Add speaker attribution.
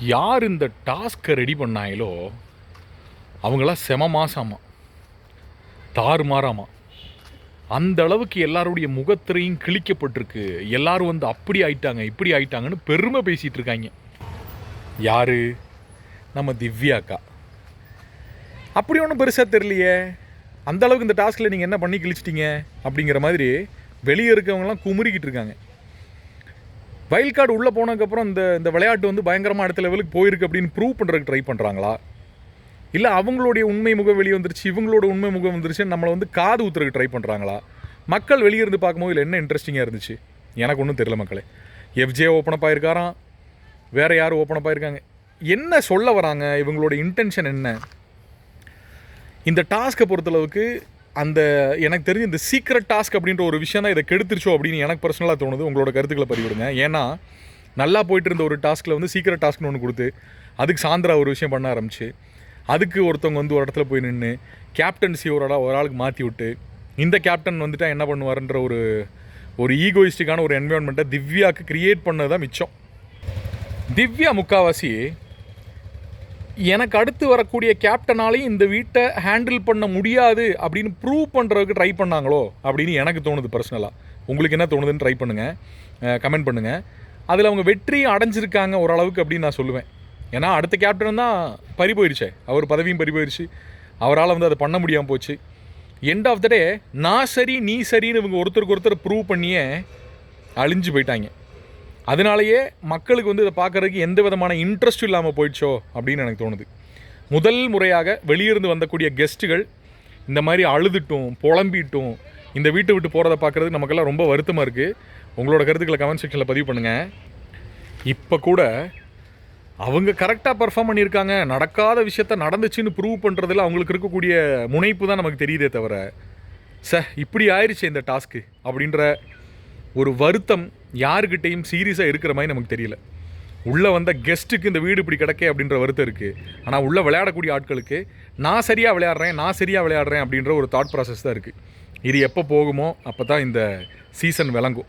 Speaker 1: யார் இந்த டாஸ்க்கை ரெடி பண்ணாங்களோ அவங்களாம் செம. மாசாமா தாறுமாறாமா. அந்த அளவுக்கு எல்லாருடைய முகத்திரையும் கிழிக்கப்பட்டிருக்கு. எல்லாரும் வந்து அப்படி ஆயிட்டாங்க இப்படி ஆயிட்டாங்கன்னு பெருமை பேசிகிட்டு இருக்காங்க. யாரு? நம்ம திவ்யாக்கா அப்படி ஒன்றும் பெருசாக தெரியலையே. அந்த அளவுக்கு இந்த டாஸ்கில் நீங்கள் என்ன பண்ணி கிழிச்சிட்டிங்க? அப்படிங்கிற மாதிரி வெளியே இருக்கவங்கலாம் குமுறிக்கிட்டு இருக்காங்க. வைல்ட் கார்டு உள்ளே போனதுக்கப்புறம் இந்த இந்த விளையாட்டு வந்து பயங்கரமாக அடுத்த லெவலுக்கு போயிருக்கு அப்படின்னு ப்ரூவ் பண்ணுறதுக்கு ட்ரை பண்ணுறாங்களா இல்லை அவங்களுடைய உண்மை முகம் வெளியே வந்துருச்சு இவங்களோட உண்மை முகம் வந்துருச்சுன்னு நம்மளை வந்து காது ஊத்துறதுக்கு ட்ரை பண்ணுறாங்களா மக்கள் வெளியே இருந்து பார்க்கும்போது இதில் என்ன இன்ட்ரெஸ்டிங்காக இருந்துச்சு? எனக்கு ஒன்றும் தெரியல மக்களே. எஃப்ஜே ஓப்பன் அப் ஆயிருக்காராம். வேறு யார் ஓப்பன் அப் ஆயிருக்காங்க? என்ன சொல்ல வராங்க? இவங்களோட இன்டென்ஷன் என்ன? இந்த டாஸ்க்கை பொறுத்தளவுக்கு அந்த எனக்கு தெரிஞ்ச இந்த சீக்ரெட் டாஸ்க் அப்படின்ற ஒரு விஷயம் தான் இதை கெடுத்துருச்சோ அப்படின்னு எனக்கு பர்சனலாக தோணுது. உங்களோட கருத்துக்களை பதிவிடுங்க. ஏன்னா நல்லா போயிட்டு இருந்த ஒரு டாஸ்கில் வந்து சீக்கிரட் டாஸ்க்னு ஒன்று கொடுத்து அதுக்கு சாந்திரா ஒரு விஷயம் பண்ண ஆரம்பிச்சு. அதுக்கு ஒருத்தவங்க வந்து ஒரு இடத்துல போய் நின்று கேப்டன்சி ஒரு ஒரு ஆளுக்கு மாற்றி விட்டு இந்த கேப்டன் வந்துட்டால் என்ன பண்ணுவாருன்ற ஒரு ஒரு ஈகோயிஸ்டிக்கான ஒரு என்வரான்மெண்ட்டை திவ்யாவுக்கு க்ரியேட் பண்ணது தான் மிச்சம். திவ்யா முக்காவாசி எனக்கு அடுத்து வரக்கூடிய கேப்டனாலையும் இந்த வீட்டை ஹேண்டில் பண்ண முடியாது அப்படின்னு ப்ரூவ் பண்ணுறதுக்கு ட்ரை பண்ணாங்களோ அப்படின்னு எனக்கு தோணுது பர்சனலாக உங்களுக்கு என்ன தோணுதுன்னு ட்ரை பண்ணுங்கள் கமெண்ட் பண்ணுங்கள் அதில் அவங்க வெற்றி அடைஞ்சிருக்காங்க ஓரளவுக்கு அப்படின்னு நான் சொல்லுவேன். ஏன்னா அடுத்த கேப்டன் தான் பறி போயிடுச்சே அவர் பதவியும் பறி போயிடுச்சு அவரால் வந்து அதை பண்ண முடியாமல் போச்சு. எண்ட் ஆஃப் த டே நான் சரி நீ சரின்னு இவங்க ஒருத்தருக்கு ஒருத்தர் ப்ரூவ் பண்ணியே அழிஞ்சு போயிட்டாங்க. அதனாலேயே மக்களுக்கு வந்து இதை பார்க்குறதுக்கு எந்த விதமான இன்ட்ரெஸ்ட் இல்லாமல் போயிடுச்சோ அப்படின்னு எனக்கு தோணுது. முதல் முறையாக வெளியிருந்து வந்தக்கூடிய கெஸ்ட்டுகள் இந்த மாதிரி அழுதுட்டும் புலம்பிட்டும் இந்த வீட்டை விட்டு போகிறத பார்க்குறது நமக்கெல்லாம் ரொம்ப வருத்தமாக இருக்குது உங்களோட கருத்துக்களை கமெண்ட் செக்ஷனில் பதிவு பண்ணுங்கள் இப்போ கூட அவங்க கரெக்டாக பர்ஃபார்ம் பண்ணியிருக்காங்க. நடக்காத விஷயத்த நடந்துச்சுன்னு ப்ரூவ் பண்ணுறதுல அவங்களுக்கு இருக்கக்கூடிய முனைப்பு தான் நமக்கு தெரியுதே தவிர ச இப்படி ஆயிடுச்சு இந்த டாஸ்க்கு அப்படின்ற ஒரு வருத்தம் யாருக்கிட்டேயும் சீரியஸாக இருக்கிற மாதிரி நமக்கு தெரியல. உள்ளே வந்த கெஸ்ட்டுக்கு இந்த வீடு இப்படி கிடக்கே அப்படின்ற வருத்தம் இருக்குது ஆனால் உள்ளே விளையாடக்கூடிய ஆட்களுக்கு நான் சரியாக விளையாடுறேன் நான் சரியாக விளையாடுறேன் அப்படின்ற ஒரு தாட் ப்ராசஸ் தான் இருக்குது இது எப்போ போகுமோ அப்போ தான் இந்த சீசன் விளங்கும்.